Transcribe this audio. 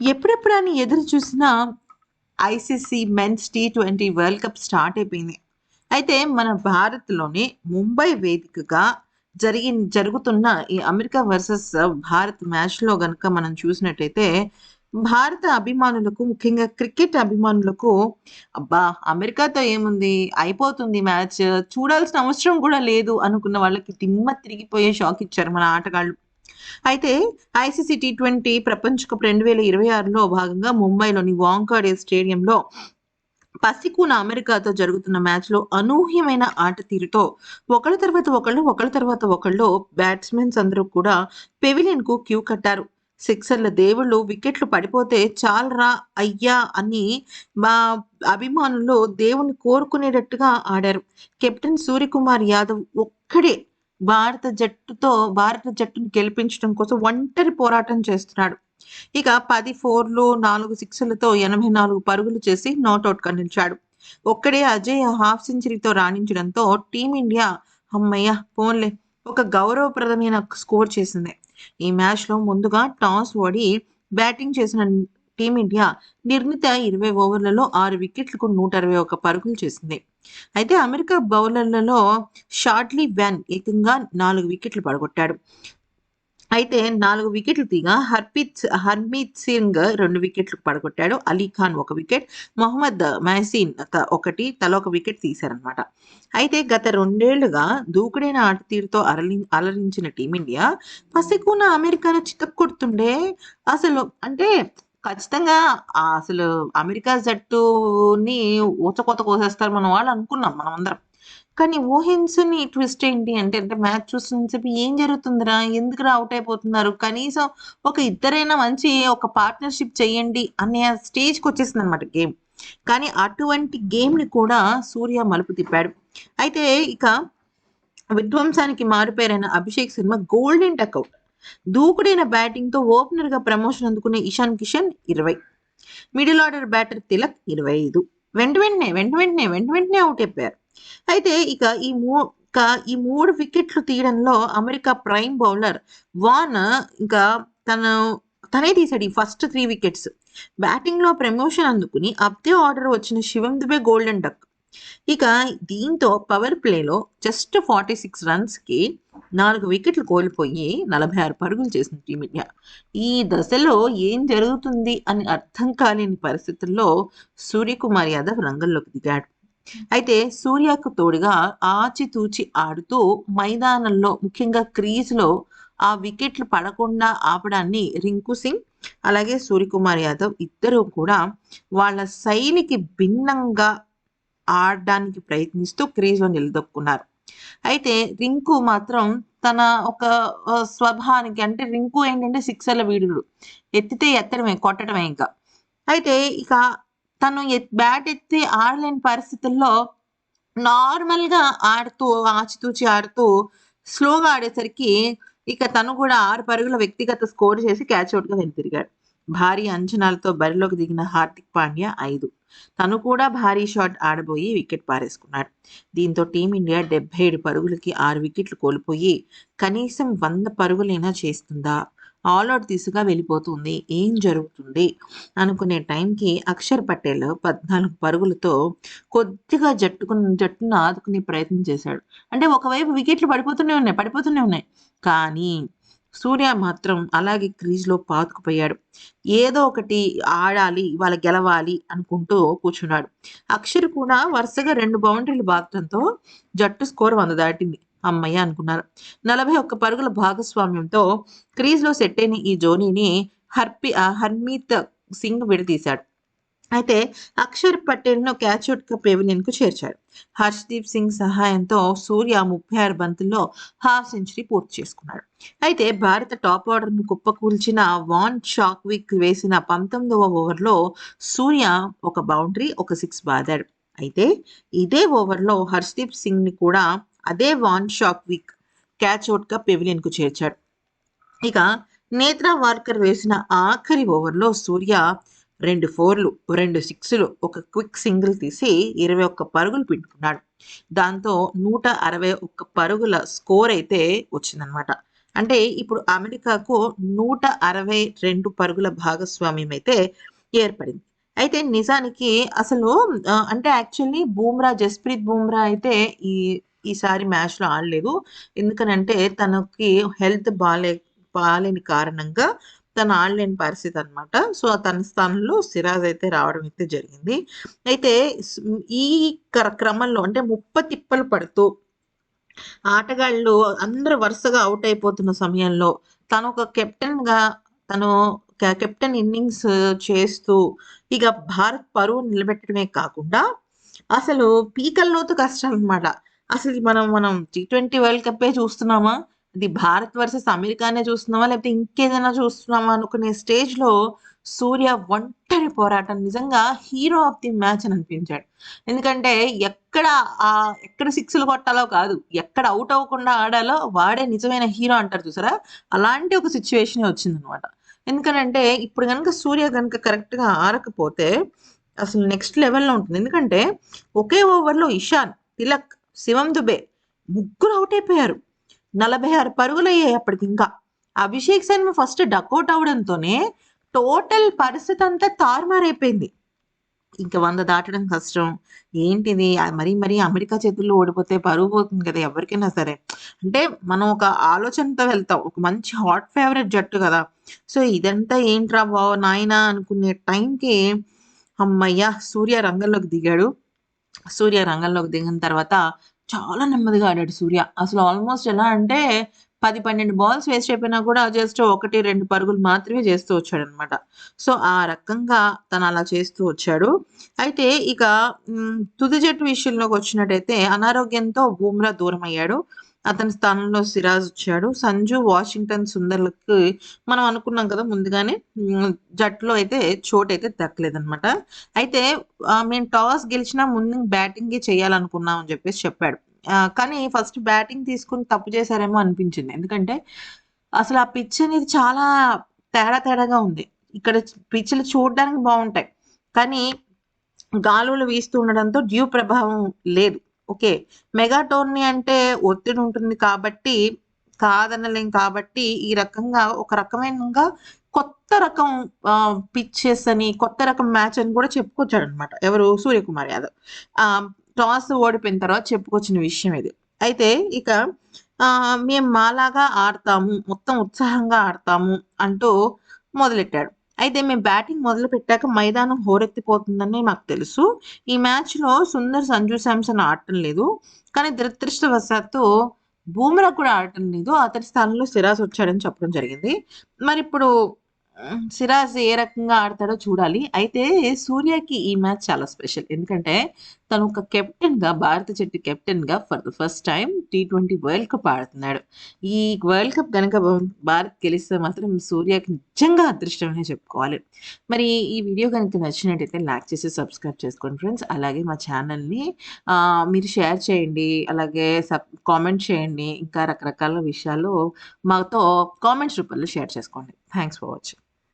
ఎప్పుడెప్పుడు అని ఎదురు చూసినా ICC men's T twenty world cup start అయిపోయింది. అయితే మన భారత్లోని ముంబై వేదికగా జరిగి జరుగుతున్న ఈ అమెరికా వర్సెస్ భారత్ మ్యాచ్లో గనుక మనం చూసినట్టయితే భారత అభిమానులకు ముఖ్యంగా క్రికెట్ అభిమానులకు అబ్బా అమెరికాతో ఏముంది? అయిపోతుంది మ్యాచ్. చూడాల్సిన అవసరం కూడా లేదు అనుకున్న వాళ్ళకి తిమ్మ తిరిగిపోయే షాక్ ఇచ్చారు మన ఆటగాళ్ళు. అయితే ఐసీసీ టీ ట్వంటీ ప్రపంచ కప్ రెండు వేల ఇరవై ఆరులో భాగంగా ముంబైలోని వాంకాడే స్టేడియంలో పసికూన అమెరికాతో జరుగుతున్న మ్యాచ్లో అనూహ్యమైన ఆట తీరుతో ఒకళ్ళ తర్వాత ఒకళ్ళు ఒకళ్ళ తర్వాత ఒకళ్ళు బ్యాట్స్మెన్స్ అందరూ కూడా పెవిలియన్కు క్యూ కట్టారు. సిక్సర్ల దేవుళ్ళు వికెట్లు పడిపోతే చాలరా అయ్యా అని మా అభిమానులు దేవుణ్ణి కోరుకునేటట్టుగా ఆడారు. కెప్టెన్ సూర్యకుమార్ యాదవ్ ఒక్కడే భారత జట్టుతో భారత జట్టును గెలిపించడం కోసం ఒంటరి పోరాటం చేస్తున్నాడు. ఇక పది ఫోర్లు నాలుగు సిక్స్లతో ఎనభై నాలుగు పరుగులు చేసి నాట్అవుట్ కనిపించాడు ఒక్కడే అజయ్ హాఫ్ సెంచరీతో రాణించడంతో టీమిండియా అమ్మయ్య పోన్లే ఒక గౌరవప్రదమైన స్కోర్ చేసింది. ఈ మ్యాచ్లో ముందుగా టాస్ ఓడి బ్యాటింగ్ చేసిన టీమిండియా నిర్ణీత ఇరవై ఓవర్లలో ఆరు వికెట్లకు నూట అరవై ఒక పరుగులు చేసింది. అయితే అమెరికా బౌలర్లలో షార్ట్లీ వ్యాన్ ఏకంగా నాలుగు వికెట్లు పడగొట్టాడు. అయితే నాలుగు వికెట్లు తీగా హర్పీత్ హర్మీత్ సింగ్ రెండు వికెట్లు పడగొట్టాడు. అలీ ఖాన్ ఒక వికెట్ మొహమ్మద్ మహసీన్ త- ఒకటి తల ఒక వికెట్ తీశారనమాట అయితే గత రెండేళ్ళుగా దూకుడైన ఆట తీరుతో అరలి అలరించిన టీమిండియా పసికూన అమెరికాను చితక్కొడుతుండే. అసలు అంటే ఖచ్చితంగా అసలు అమెరికా జట్టుని ఊచకోత కోసేస్తారు మనం వాళ్ళు అనుకున్నాం మనం అందరం కానీ ఊహించని ట్విస్ట్ ఏంటి అంటే అంటే మ్యాచ్ చూస్తున్నసేపు ఏం జరుగుతుందిరా? ఎందుకురా అవుట్ అయిపోతున్నారు? కనీసం ఒక ఇద్దరైనా మంచి ఒక పార్ట్నర్షిప్ చేయండి అనే స్టేజ్కి వచ్చేసింది అనమాట గేమ్. కానీ అటువంటి గేమ్ని కూడా సూర్య మలుపు తిప్పాడు. అయితే ఇక విధ్వంసానికి మారుపేరైన Abhishek Sharma golden duck out. దూకుడైన బ్యాటింగ్తో ఓపెనర్గా ప్రమోషన్ అందుకునే ఇషాన్ కిషన్ ఇరవై. మిడిల్ ఆర్డర్ బ్యాటర్ తిలక్ ఇరవై ఐదు వెంట వెంటనే వెంట వెంటనే వెంట వెంటనే అవుట్ అయిపోయారు. అయితే ఇక ఈ మూ ఇక ఈ మూడు వికెట్లు తీయడంలో అమెరికా ప్రైమ్ బౌలర్ వాన్ ఇంకా తను తనే తీశాడు ఈ ఫస్ట్ త్రీ వికెట్స్. బ్యాటింగ్లో ప్రమోషన్ అందుకుని అప్తే ఆర్డర్ వచ్చిన శివం దుబే గోల్డెన్ డక్. ఇక దీంతో పవర్ ప్లేలో జస్ట్ ఫార్టీ సిక్స్ రన్స్కి నాలుగు వికెట్లు కోల్పోయి నలభై ఆరు పరుగులు చేసింది టీమిండియా. ఈ దశలో ఏం జరుగుతుంది అని అర్థం కాలేని పరిస్థితుల్లో సూర్యకుమార్ యాదవ్ రంగంలోకి దిగాడు. అయితే సూర్యకు తోడుగా ఆచితూచి ఆడుతూ మైదానంలో ముఖ్యంగా క్రీజ్లో ఆ వికెట్లు పడకుండా ఆపడాన్ని రింకు సింగ్ అలాగే సూర్యకుమార్ యాదవ్ ఇద్దరు కూడా వాళ్ళ శైలికి భిన్నంగా ఆడడానికి ప్రయత్నిస్తూ క్రీజ్లో నిలదొక్కున్నారు. అయితే రింకు మాత్రం తన ఒక స్వభావానికి అంటే రింకు ఏంటంటే సిక్సర్ల వీడుడు ఎత్తితే ఎత్తడమే కొట్టడమే ఇంకా. అయితే ఇక తను ఎత్- బ్యాట్ ఎత్తి ఆడలేని పరిస్థితుల్లో నార్మల్గా ఆడుతూ ఆచితూచి ఆడుతూ స్లోగా ఆడేసరికి ఇక తను కూడా ఆరు పరుగుల వ్యక్తిగత స్కోర్ చేసి క్యాచ్ అవుట్గా వెనుతిరిగాడు. భారీ అంచనాలతో బరిలోకి దిగిన హార్దిక్ పాండ్యా ఐదు. తను కూడా భారీ షాట్ ఆడబోయి వికెట్ పారేసుకున్నాడు. దీంతో టీమిండియా డెబ్బై ఏడు పరుగులకి ఆరు వికెట్లు కోల్పోయి కనీసం వంద పరుగులైనా చేస్తుందా? ఆల్అౌట్ దిశగా వెళ్ళిపోతుంది. ఏం జరుగుతుంది? అనుకునే టైంకి అక్షర్ పటేల్ పద్నాలుగు పరుగులతో కొద్దిగా జట్టుకుని జట్టును ఆదుకునే ప్రయత్నం చేశాడు. అంటే ఒకవైపు వికెట్లు పడిపోతూనే ఉన్నాయి పడిపోతూనే ఉన్నాయి. కానీ సూర్య మాత్రం అలాగే క్రీజ్లో పాతుకుపోయాడు. ఏదో ఒకటి ఆడాలి వాళ్ళ గెలవాలి అనుకుంటూ కూర్చున్నాడు. అక్షర్ కూడా వరుసగా రెండు బౌండరీలు బాగటంతో జట్టు స్కోర్ వంద దాటింది. అమ్మయ్య అనుకున్నారు. నలభై ఒక్క పరుగుల భాగస్వామ్యంతో క్రీజ్లో సెట్ అయిన ఈ జోనీని హర్పి హర్మీత్ సింగ్ విడదీశాడు. అయితే అక్షర్ పటేల్ను క్యాచ్అవుట్గా పెవిలియన్కు చేర్చాడు. హర్షదీప్ సింగ్ సహాయంతో సూర్య ముప్పై ఆరు బంతుల్లో హాఫ్ సెంచరీ పూర్తి చేసుకున్నాడు. అయితే భారత టాప్ ఆర్డర్ను కుప్పకూల్చిన వాన్ షాక్విక్ వేసిన పంతొమ్మిదవ ఓవర్లో సూర్య ఒక బౌండరీ ఒక సిక్స్ బాదాడు. అయితే ఇదే ఓవర్లో హర్షదీప్ సింగ్ని కూడా అదే వాన్ షాక్విక్ క్యాచ్అవుట్గా పెవిలియన్కు చేర్చాడు. ఇక నేత్రా వార్కర్ వేసిన ఆఖరి ఓవర్లో సూర్య రెండు ఫోర్లు రెండు సిక్స్లు ఒక క్విక్ సింగిల్ తీసి ఇరవై ఒక్క పరుగులు పిండుకున్నాడు దాంతో నూట అరవై ఒక్క పరుగుల స్కోర్ అయితే వచ్చిందనమాట అంటే ఇప్పుడు అమెరికాకు 162 పరుగుల భాగస్వామ్యం అయితే ఏర్పడింది. అయితే నిజానికి అసలు అంటే యాక్చువల్లీ బూమ్రా, జస్‌ప్రీత్ బూమ్రా అయితే ఈ ఈసారి మ్యాచ్‌లో ఆడలేదు. ఎందుకనంటే తనకి హెల్త్ బాలే బాలేని కారణంగా తను ఆడలేని పరిస్థితి అనమాట. సో, తన స్థానంలో సిరాజ్ అయితే రావడం అయితే జరిగింది. అయితే ఈ క్ర క్రమంలో అంటే ముప్పతిప్పలు పడుతూ ఆటగాళ్ళు అందరూ వరుసగా అవుట్ అయిపోతున్న సమయంలో తను ఒక కెప్టెన్‌గా తను కెప్టెన్ ఇన్నింగ్స్ చేస్తూ ఇక భారత్ పరువు నిలబెట్టడమే కాకుండా అసలు పీకల్లోతు కష్టం అనమాట అసలు మనం మనం టీ20 వరల్డ్ కప్పే చూస్తున్నామా? ఇది భారత్ వర్సెస్ అమెరికానే చూస్తున్నామా? లేకపోతే ఇంకేదైనా చూస్తున్నామా? అనుకునే స్టేజ్‌లో సూర్య ఒంటరి పోరాటం నిజంగా హీరో ఆఫ్ ది మ్యాచ్ అని అనిపించాడు. ఎందుకంటే ఎక్కడ ఆ ఎక్కడ సిక్స్‌లు కొట్టాలో కాదు. ఎక్కడ అవుట్ అవ్వకుండా ఆడాలో వాడే నిజమైన హీరో అంటారు చూసారా? అలాంటి ఒక సిట్యుయేషనే వచ్చిందనమాట. ఎందుకనంటే ఇప్పుడు కనుక సూర్య గనుక కరెక్ట్‌గా ఆడకపోతే అసలు నెక్స్ట్ లెవెల్‌లో ఉంటుంది. ఎందుకంటే ఒకే ఓవర్‌లో ఇషాన్, తిలక్, శివం దుబే ముగ్గురు అవుట్ అయిపోయారు. నలభై ఆరు పరుగులు అయ్యాయి అప్పటికి ఇంకా Abhishek Sharma first duck out అవడంతోనే total పరిస్థితి అంతా తారుమారైపోయింది. ఇంక వంద దాటడం కష్టం. ఏంటిది మరి మరీ అమెరికా చేతుల్లో ఓడిపోతే పరుగు పోతుంది కదా! ఎవరికైనా సరే. అంటే మనం ఒక ఆలోచనతో వెళ్తాం. ఒక మంచి హాట్ ఫేవరెట్ జట్టు కదా సో, ఇదంతా ఏంట్రా బావ నాయనా అనుకునే టైంకి అమ్మయ్య సూర్య రంగంలోకి దిగాడు. సూర్య రంగంలోకి దిగిన తర్వాత చాలా నెమ్మదిగా ఆడాడు సూర్య. అసలు ఆల్మోస్ట్ ఎలా అంటే 10, 12 బాల్స్ వేస్ట్ అయిపోయినా కూడా జస్ట్ 1, 2 పరుగులు మాత్రమే చేస్తూ వచ్చాడు అనమాట సో, ఆ రకంగా తను అలా చేస్తూ వచ్చాడు. అయితే ఇక తుది జట్టు విషయంలోకి వచ్చినట్టయితే అనారోగ్యంతో బూమ్రా దూరమయ్యాడు. అతని స్థానంలో సిరాజ్ వచ్చాడు. సంజు, వాషింగ్టన్ సుందర్‌లకి మనం అనుకున్నాం కదా! ముందుగానే జట్టులో అయితే చోటైతే దక్కలేదనమాట. అయితే మేము టాస్ గెలిచినా ముందు బ్యాటింగే చేయాలనుకున్నాం అని చెప్పేసి చెప్పాడు. కానీ ఫస్ట్ బ్యాటింగ్ తీసుకొని తప్పు చేశారేమో అనిపించింది. ఎందుకంటే అసలు ఆ పిచ్ అనేది చాలా తేడా తేడాగా ఉంది. ఇక్కడ పిచ్‌లు చూడడానికి బాగుంటాయి కానీ గాలులు వీస్తూ ఉండడంతో డ్యూ ప్రభావం లేదు. ఓకే. మెగా టోర్నీ అంటే ఒత్తిడి ఉంటుంది కాబట్టి కాదనలేం కాబట్టి ఈ రకంగా ఒక రకమైన కొత్త రకం పిచ్చెస్ అని, కొత్త రకం మ్యాచ్ అని కూడా చెప్పుకొచ్చాడనమాట. ఎవరు? సూర్యకుమార్ యాదవ్. టాస్ ఓడిపోయిన తర్వాత చెప్పుకొచ్చిన విషయం ఇది. అయితే ఇక మేము మాలాగా ఆడతాము. మొత్తం ఉత్సాహంగా ఆడతాము అంటూ మొదలెట్టాడు. అయితే మేము బ్యాటింగ్ మొదలు పెట్టాక మైదానం హోరెత్తిపోతుందని మాకు తెలుసు. ఈ మ్యాచ్‌లో సుందర్, సంజు శాంసన్ ఆడటం లేదు. కానీ దురదృష్టవశాత్తు బూమ్రా కూడా ఆడటం లేదు. అతని స్థానంలో సిరాజ్ వచ్చాడని చెప్పడం జరిగింది. మరి ఇప్పుడు సిరాజ్ ఏ రకంగా ఆడతాడో చూడాలి. అయితే సూర్యకి ఈ మ్యాచ్ చాలా స్పెషల్. ఎందుకంటే తను ఒక కెప్టెన్‌గా భారత జట్టు కెప్టెన్‌గా for the first time T twenty world cup ఆడుతున్నాడు. ఈ వరల్డ్ కప్ కనుక భారత్ గెలిస్తే మాత్రం సూర్యకి నిజంగా అదృష్టమనే చెప్పుకోవాలి. మరి ఈ వీడియో కనుక నచ్చినట్టయితే లైక్ చేసి సబ్స్క్రైబ్ చేసుకోండి ఫ్రెండ్స్. అలాగే మా ఛానల్‌ని మీరు షేర్ చేయండి. అలాగే సబ్ కామెంట్ చేయండి. ఇంకా రకరకాల విషయాలు మాతో కామెంట్స్ రూపంలో షేర్ చేసుకోండి. Thanks for watching.